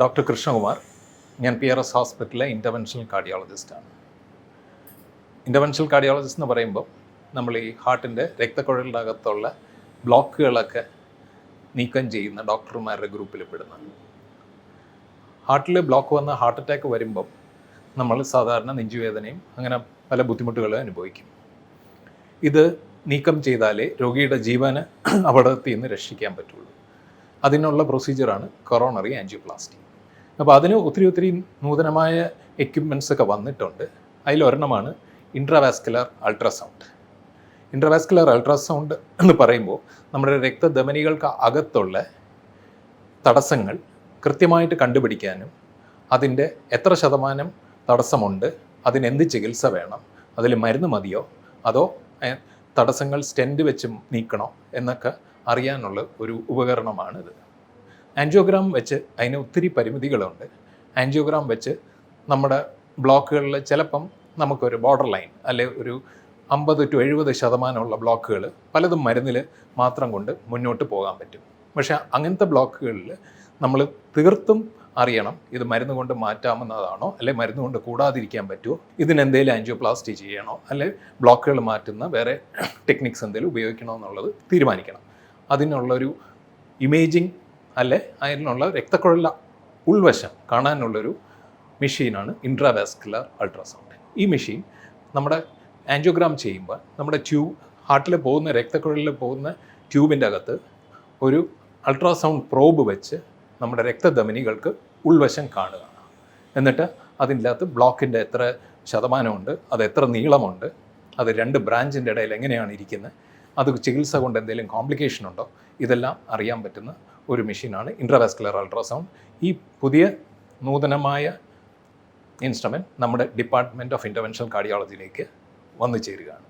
Doctor Krishnakumar. ഞാൻ P R S ഹോസ്പിറ്റലിലെ interventional കാർഡിയോളജിസ്റ്റാണ് ഇന്റർവെൻഷണൽ കാർഡിയോളജിസ്റ്റ് എന്ന് പറയുമ്പോൾ നമ്മൾ ഈ ഹാർട്ടിന്റെ രക്തക്കുഴലിന്റെ അകത്തുള്ള ബ്ലോക്കുകളൊക്കെ നീക്കം ചെയ്യുന്ന ഡോക്ടർമാരുടെ ഗ്രൂപ്പിൽ പെടുന്ന. ഹാർട്ടിൽ ബ്ലോക്ക് വന്ന ഹാർട്ട് അറ്റാക്ക് വരുമ്പം നമ്മൾ സാധാരണ നെഞ്ചുവേദനയും അങ്ങനെ പല ബുദ്ധിമുട്ടുകളും അനുഭവിക്കും. ഇത് നീക്കം ചെയ്താലേ രോഗിയുടെ ജീവന് അപകടത്തിൽ നിന്ന് രക്ഷിക്കാൻ പറ്റുള്ളൂ. അതിനുള്ള പ്രൊസീജിയറാണ് കൊറോണറി ആൻജിയോപ്ലാസ്റ്റി അപ്പോൾ അതിന് ഒത്തിരി ഒത്തിരി നൂതനമായ എക്യുപ്മെന്റ്സ് ഒക്കെ വന്നിട്ടുണ്ട്. അതിലൊരെണ്ണമാണ് ഇൻട്രാവാസ്കുലർ അൾട്രാസൗണ്ട് ഇൻട്രാവാസ്കുലർ അൾട്രാസൗണ്ട് എന്ന് പറയുമ്പോൾ നമ്മുടെ രക്തധമനികൾക്ക് അകത്തുള്ള തടസ്സങ്ങൾ കൃത്യമായിട്ട് കണ്ടുപിടിക്കാനും അതിന്റെ എത്ര ശതമാനം തടസ്സമുണ്ട് അതിനെന്ത് ചികിത്സ വേണം അതിൽ മരുന്ന് മതിയോ അതോ തടസ്സങ്ങൾ സ്റ്റെൻഡ് വെച്ച് നീക്കണോ എന്നൊക്കെ അറിയാനുള്ള ഒരു ഉപകരണമാണിത്. ആൻജിയോഗ്രാം വെച്ച് അതിന് ഒത്തിരി പരിമിതികളുണ്ട്. ആൻജിയോഗ്രാം വെച്ച് നമ്മുടെ ബ്ലോക്കുകളിൽ ചിലപ്പം നമുക്കൊരു ബോർഡർ ലൈൻ അല്ലെ ഒരു അമ്പത് ടു എഴുപത് ശതമാനമുള്ള ബ്ലോക്കുകൾ പലതും മരുന്നിൽ മാത്രം കൊണ്ട് മുന്നോട്ട് പോകാൻ പറ്റും. പക്ഷേ അങ്ങനത്തെ ബ്ലോക്കുകളിൽ നമ്മൾ തീർത്തും അറിയണം ഇത് മരുന്ന് കൊണ്ട് മാറ്റാമെന്നതാണോ അല്ലെ മരുന്ന് കൊണ്ട് കൂടാതിരിക്കാൻ പറ്റുമോ ഇതിനെന്തെങ്കിലും ആൻജിയോപ്ലാസ്റ്റി ചെയ്യണോ? അല്ലെ ബ്ലോക്കുകൾ മാറ്റുന്ന വേറെ ടെക്നിക്സ് എന്തെങ്കിലും ഉപയോഗിക്കണോ എന്നുള്ളത് തീരുമാനിക്കണം. അതിനുള്ളൊരു ഇമേജിങ് അല്ലെ? അതിനുള്ള രക്തക്കുഴല ഉൾവശം കാണാനുള്ളൊരു മെഷീനാണ് ഇൻട്രാവാസ്കുലർ അൾട്രാസൗണ്ട്. ഈ മെഷീൻ നമ്മുടെ ആൻജിയോഗ്രാം ചെയ്യുമ്പോൾ നമ്മുടെ ട്യൂബ് ഹാർട്ടിൽ പോകുന്ന രക്തക്കുഴലിൽ പോകുന്ന ട്യൂബിന്റെ അകത്ത് ഒരു അൾട്രാസൗണ്ട് പ്രോബ് വെച്ച് നമ്മുടെ രക്തധമനികൾക്ക് ഉൾവശം കാണുക. എന്നിട്ട് അതിന്റെ അകത്ത് ബ്ലോക്കിന്റെ എത്ര ശതമാനമുണ്ട് അത് എത്ര നീളമുണ്ട് അത് രണ്ട് ബ്രാഞ്ചിന്റെ ഇടയിൽ എങ്ങനെയാണ് ഇരിക്കുന്നത് അത് ചികിത്സ കൊണ്ട് എന്തെങ്കിലും കോംപ്ലിക്കേഷൻ ഉണ്ടോ? ഇതെല്ലാം അറിയാൻ പറ്റുന്ന ഒരു മെഷീനാണ് ഇൻട്രാവാസ്കുലർ അൾട്രാസൗണ്ട് ഈ പുതിയ നൂതനമായ ഇൻസ്ട്രുമെന്റ് നമ്മുടെ ഡിപ്പാർട്ട്മെന്റ് ഓഫ് ഇന്റർവെൻഷൻ കാർഡിയോളജിയിലേക്ക് വന്നു ചേരുകയാണ്.